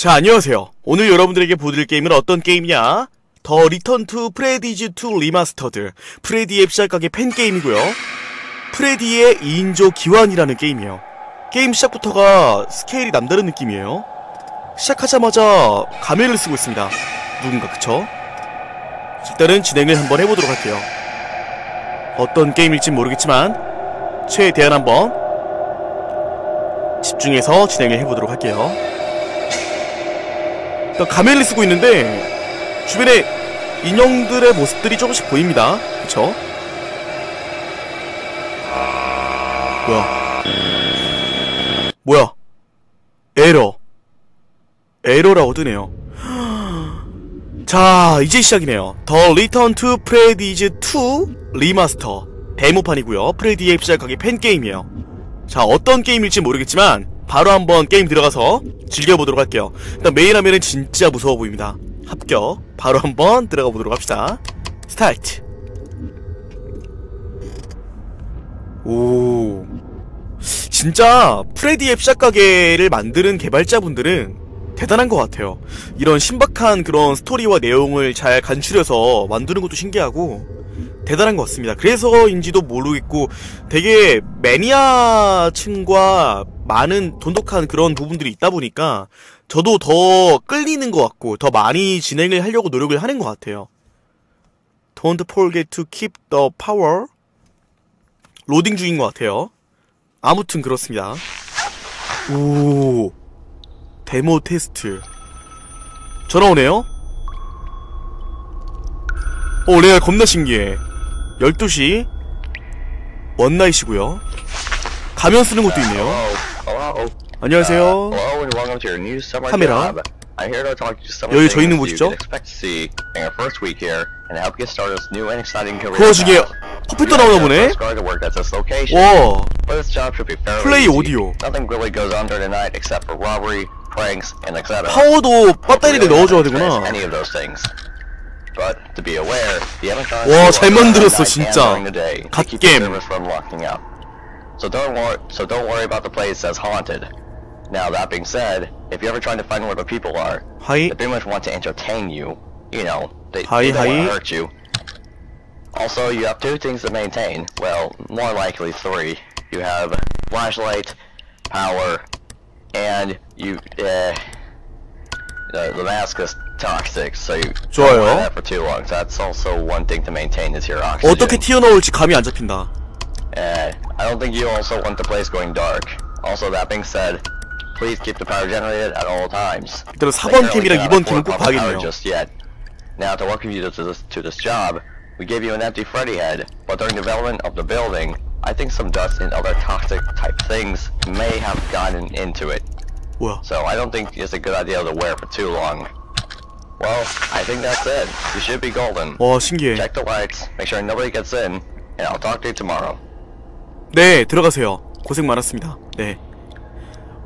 자, 안녕하세요. 오늘 여러분들에게 보여드릴 게임은 어떤 게임이냐? 더 리턴 투 프레디즈 2 리마스터드 프레디의 시작가게 팬게임이고요. 프레디의 2인조 기환이라는 게임이에요. 게임 시작부터가 스케일이 남다른 느낌이에요. 시작하자마자 가면을 쓰고 있습니다. 누군가 그쵸? 일단은 진행을 한번 해보도록 할게요. 어떤 게임일진 모르겠지만 최대한 한번 집중해서 진행을 해보도록 할게요. 일단 가면을 쓰고 있는데 주변에 인형들의 모습들이 조금씩 보입니다. 그쵸? 뭐야? 뭐야? 에러. 에러라고 뜨네요. 자, 이제 시작이네요. 더 리턴 투 프레디즈 2 리마스터 데모판이고요. 프레디의 시작하기 팬게임이에요. 자, 어떤 게임일지 모르겠지만 바로 한번 게임 들어가서 즐겨보도록 할게요. 일단 메인 화면은 진짜 무서워 보입니다. 합격. 바로 한번 들어가 보도록 합시다. 스타트. 오. 진짜 프레디의 시작가게를 만드는 개발자분들은 대단한 것 같아요. 이런 신박한 그런 스토리와 내용을 잘 간추려서 만드는 것도 신기하고 대단한 것 같습니다. 그래서인지도 모르겠고 되게 매니아층과 많은 돈독한 그런 부분들이 있다 보니까 저도 더 끌리는 것 같고 더 많이 진행을 하려고 노력을 하는 것 같아요. Don't forget to keep the power. 로딩 중인 것 같아요. 아무튼 그렇습니다. 오. 데모 테스트. 전화 오네요? 오, 레알 겁나 신기해. 12시. 원나잇이고요 가면 쓰는 것도 있네요. 안녕하세요. 카메라. 여기 저 있는 곳이죠? 그 path. 퍼펙트 You 나오나 보네? 와. 플레이. 오디오. 파워도 배터리를 넣어줘야 되구나. 와, 잘 만들었어, 진짜. 갓겜. So don't worry. So don't worry about the place as haunted. Now that being said, if you're ever trying to find where the people are, 하이. they pretty much want to entertain you. You know, they, Hi, they don't want hi. to hurt you. Also, you have two things to maintain. Well, more likely three. You have flashlight, power, and you. Uh, the, the mask is toxic, so you 좋아요. don't wear that for too long. So that's also one thing to maintain is your oxygen. 어떻게 튀어나올지 감이 안 잡힌다. Uh, I don't think you also want the place going dark. Also, that being said, please keep the power generated at all times. 일단은 They 4번 currently 캠이랑 cannot 2번 afford 캠은 꼭 proper power 봐야겠네요. Just yet. Now, to welcome you to this, to this job, we gave you an empty Freddy head, but during development of the building, I think some dust and other toxic type things may have gotten into it. 뭐야? So I don't think it's a good idea to wear for too long. Well, I think that's it. You should be golden. 와, 신기해. Check the lights, make sure nobody gets in, and I'll talk to you tomorrow. 네, 들어가세요. 고생 많았습니다. 네.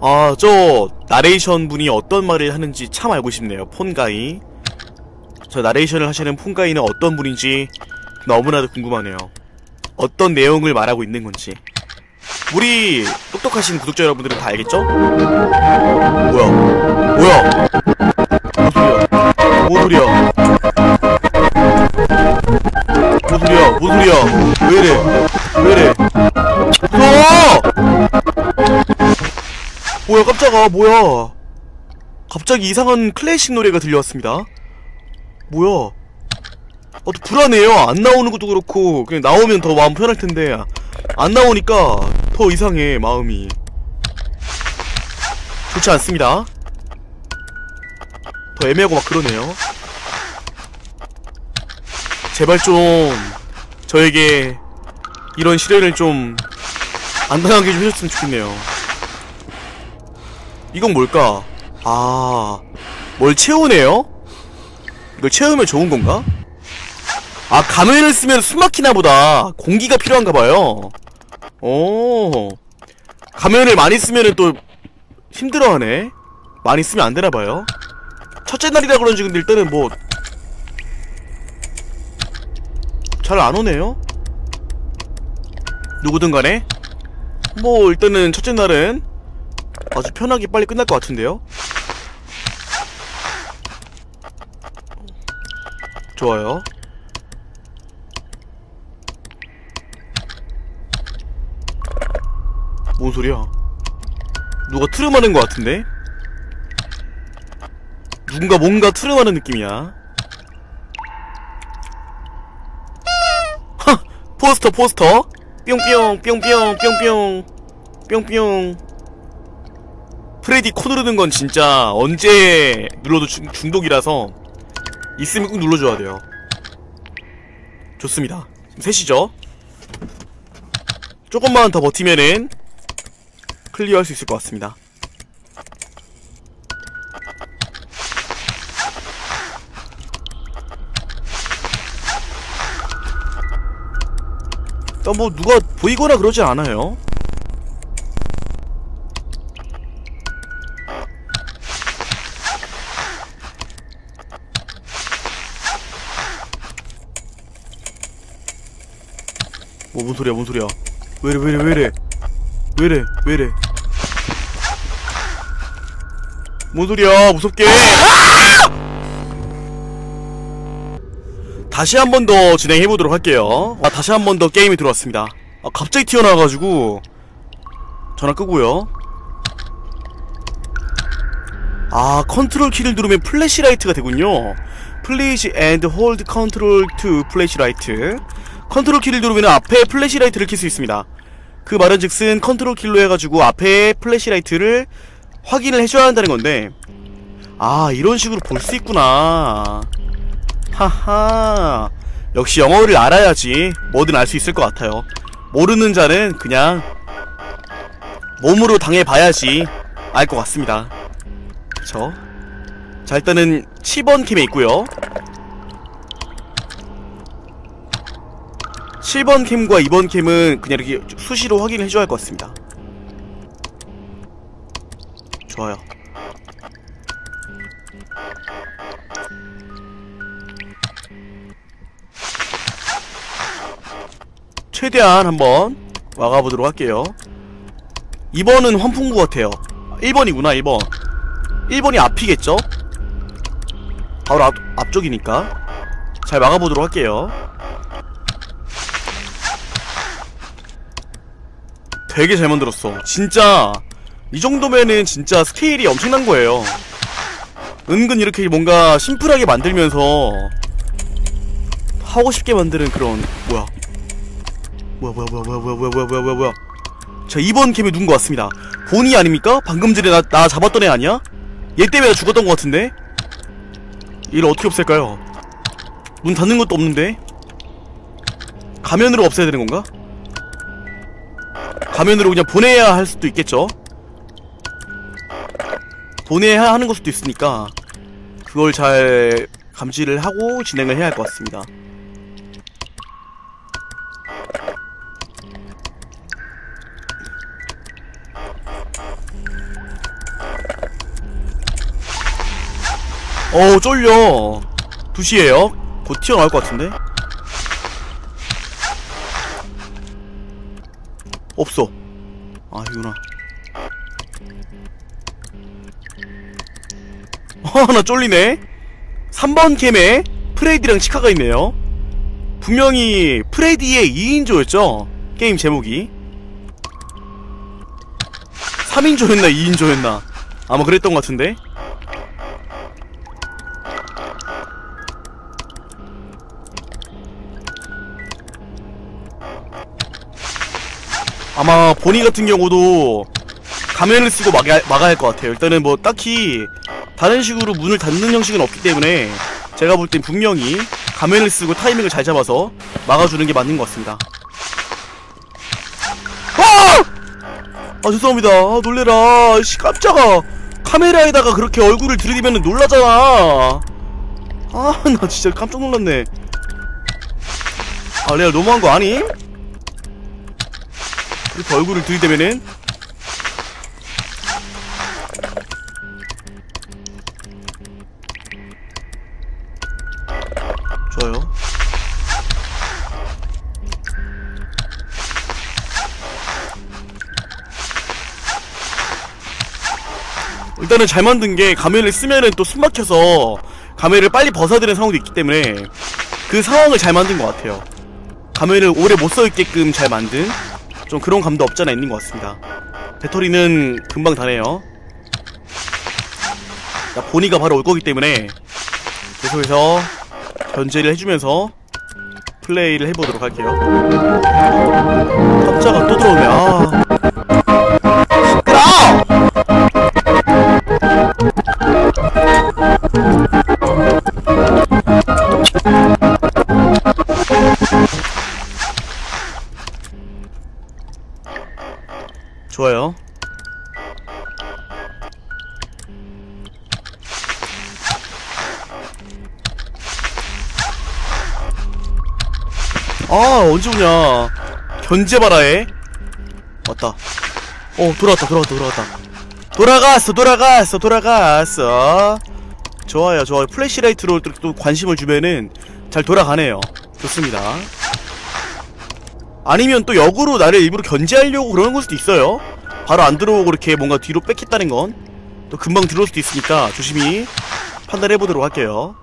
아, 저 나레이션 분이 어떤 말을 하는지 참 알고 싶네요. 폰가이. 저 나레이션을 하시는 폰가이는 어떤 분인지 너무나도 궁금하네요. 어떤 내용을 말하고 있는 건지. 우리 똑똑하신 구독자 여러분들은 다 알겠죠? 뭐야? 뭐야? 뭔 소리야? 뭔 소리야? 뭔 소리야? 뭔 소리야? 왜 이래? 뭐야 깜짝아 뭐야. 갑자기 이상한 클래식 노래가 들려왔습니다. 뭐야. 어, 또 불안해요. 안 나오는 것도 그렇고 그냥 나오면 더 마음 편할 텐데. 안 나오니까 더 이상해 마음이. 좋지 않습니다. 더 애매하고 막 그러네요. 제발 좀 저에게 이런 시련을 좀 안 당하게 좀 해줬으면 좋겠네요. 이건 뭘까? 아, 뭘 채우네요? 이걸 채우면 좋은 건가? 아, 가면을 쓰면 숨 막히나 보다. 공기가 필요한가 봐요. 오. 가면을 많이 쓰면은 또 힘들어하네. 많이 쓰면 안 되나 봐요. 첫째 날이라 그런지 근데 일단은 뭐 잘 안 오네요. 누구든 간에 뭐 일단은 첫째 날은 아주 편하게 빨리 끝날 것 같은데요? 좋아요 뭔 소리야 누가 트름하는 것 같은데? 누군가 뭔가 트름하는 느낌이야 하! 포스터 포스터 뿅뿅 뿅뿅 뿅뿅 뿅뿅 프레디 코 누르는 건 진짜 언제 눌러도 중, 중독이라서 있으면 꼭 눌러줘야 돼요. 좋습니다. 셋이죠? 조금만 더 버티면은 클리어할 수 있을 것 같습니다. 일단 뭐 누가 보이거나 그러지 않아요. 뭐, 뭔 소리야, 뭔 소리야. 왜래, 왜래, 왜래. 왜래, 왜래. 뭔 소리야, 무섭게. 아! 다시 한 번 더 진행해보도록 할게요. 아, 다시 한 번 더 게임이 들어왔습니다. 아, 갑자기 튀어나와가지고. 전화 끄고요. 아, 컨트롤 키를 누르면 플래시라이트가 되군요. Please and hold control to flashlight. 컨트롤 키를 누르면 앞에 플래시라이트를 켤수 있습니다. 그 말은 즉슨 컨트롤 킬로 해가지고 앞에 플래시라이트를 확인을 해줘야 한다는 건데 아 이런 식으로 볼 수 있구나. 하하. 역시 영어를 알아야지 뭐든 알 수 있을 것 같아요. 모르는 자는 그냥 몸으로 당해봐야지 알 것 같습니다. 그쵸 자 일단은 7번 캠에 있고요 7번 캠과 2번 캠은 그냥 이렇게 수시로 확인을 해줘야 할 것 같습니다. 좋아요. 최대한 한번 막아보도록 할게요. 2번은 환풍구 같아요. 1번이구나 1번. 1번이 앞이겠죠? 바로 앞, 앞쪽이니까. 잘 막아보도록 할게요 되게 잘 만들었어 진짜 이 정도면은 진짜 스케일이 엄청난 거예요 은근 이렇게 뭔가 심플하게 만들면서 하고 싶게 만드는 그런 뭐야 뭐야 뭐야 뭐야 뭐야 뭐야 뭐야 뭐야 뭐야 뭐야 자 2번 캠에 누군 것 같습니다 본이 아닙니까? 방금 전에 나, 나 잡았던 애 아니야? 얘 때문에 나 죽었던 것 같은데? 얘를 어떻게 없앨까요? 문 닫는 것도 없는데? 가면으로 없애야 되는 건가? 가면으로 그냥 보내야 할 수도 있겠죠? 보내야 하는 걸 수도 있으니까 그걸 잘 감지를 하고 진행을 해야 할 것 같습니다. 어우 쫄려. 2시에요? 곧 튀어나올 것 같은데 없어. 아 이구나. 어나 쫄리네. 3번 캠에 프레디랑 치카가 있네요. 분명히 프레디의 2인조였죠? 게임 제목이. 3인조였나 2인조였나. 아마 그랬던 것 같은데 아마 보니 같은 경우도 가면을 쓰고 막아야, 막아야 할 것 같아요. 일단은 뭐 딱히 다른 식으로 문을 닫는 형식은 없기 때문에 제가 볼 땐 분명히 가면을 쓰고 타이밍을 잘 잡아서 막아주는 게 맞는 것 같습니다. 아! 아 죄송합니다. 아, 놀래라. 씨 깜짝아. 카메라에다가 그렇게 얼굴을 들이대면 놀라잖아. 아 나 진짜 깜짝 놀랐네. 아 레알 너무한 거 아니? 이렇게 얼굴을 들이대면은 좋아요 일단은 잘 만든 게 가면을 쓰면은 또 숨막혀서 가면을 빨리 벗어야 되는 상황도 있기 때문에 그 상황을 잘 만든 것 같아요. 가면을 오래 못 써 있게끔 잘 만든 좀 그런 감도 없잖아 있는 것 같습니다. 배터리는 금방 다네요. 자, 보니가 바로 올 거기 때문에 계속해서 견제를 해주면서 플레이를 해보도록 할게요. 탑자가 또 들어오네. 아. 언제 오냐? 견제 봐라 해 왔다. 어 돌아왔다 돌아왔다 돌아왔다. 돌아갔어 돌아갔어 돌아갔어. 좋아요 좋아요. 플래시라이트로 또, 또 관심을 주면은 잘 돌아가네요. 좋습니다. 아니면 또 역으로 나를 일부러 견제하려고 그러는 걸 수도 있어요. 바로 안 들어오고 이렇게 뭔가 뒤로 뺏겠다는 건 또 금방 들어올 수도 있으니까 조심히 판단해보도록 할게요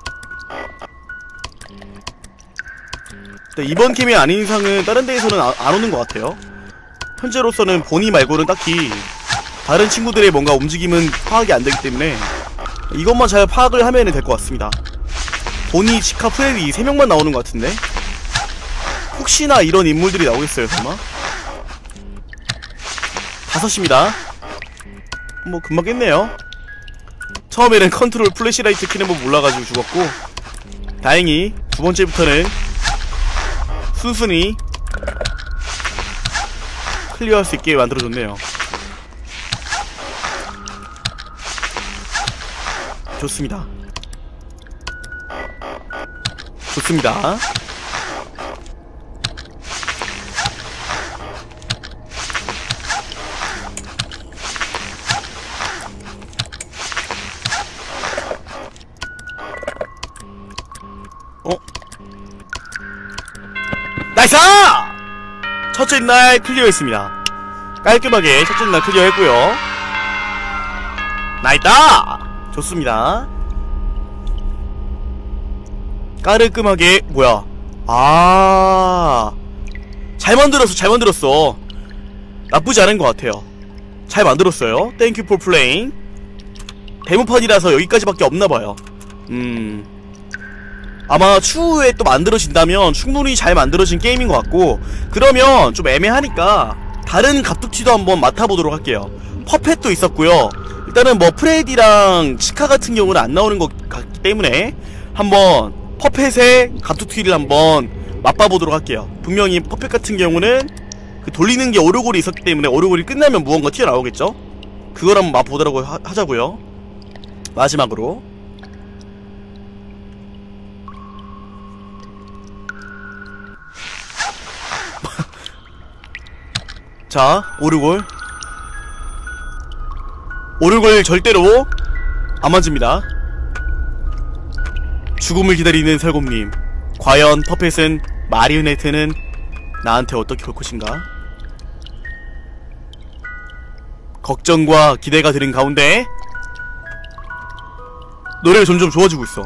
이번 캠이 아닌 이상은 다른 데에서는 아- 안 오는 것 같아요. 현재로서는 보니 말고는 딱히 다른 친구들의 뭔가 움직임은 파악이 안 되기 때문에 이것만 잘 파악을 하면 될 것 같습니다. 보니, 치카, 프레디 이세 명만 나오는 것 같은데 혹시나 이런 인물들이 나오겠어요, 설마? 다섯입니다. 뭐 금방 깼네요. 처음에는 컨트롤 플래시라이트 키는 법 몰라가지고 죽었고 다행히 두 번째부터는 순순히 클리어할 수 있게 만들어줬네요. 좋습니다. 좋습니다. 첫째 날 클리어했습니다. 깔끔하게 첫째 날 클리어했고요. 나이다! 좋습니다. 깔끔하게 뭐야? 아, 잘 만들었어, 잘 만들었어. 나쁘지 않은 것 같아요. 잘 만들었어요. 땡큐 포 플레잉. 데모판이라서 여기까지밖에 없나봐요. 음. 아마 추후에 또 만들어진다면 충분히 잘 만들어진 게임인 것 같고 그러면 좀 애매하니까 다른 갑툭튀도 한번 맡아보도록 할게요. 퍼펫도 있었고요. 일단은 뭐 프레디랑 치카 같은 경우는 안 나오는 것 같기 때문에 한번 퍼펫의 갑툭튀를 한번 맛봐보도록 할게요. 분명히 퍼펫 같은 경우는 그 돌리는 게 오르골이 있었기 때문에 오르골이 끝나면 무언가 튀어나오겠죠? 그걸 한번 맛보도록 하, 하자고요. 마지막으로 자, 오르골. 오르골 절대로 안 만집니다. 죽음을 기다리는 설곰님. 과연 퍼펫은 마리오네트는 나한테 어떻게 올 것인가? 걱정과 기대가 드는 가운데 노래가 점점 좋아지고 있어.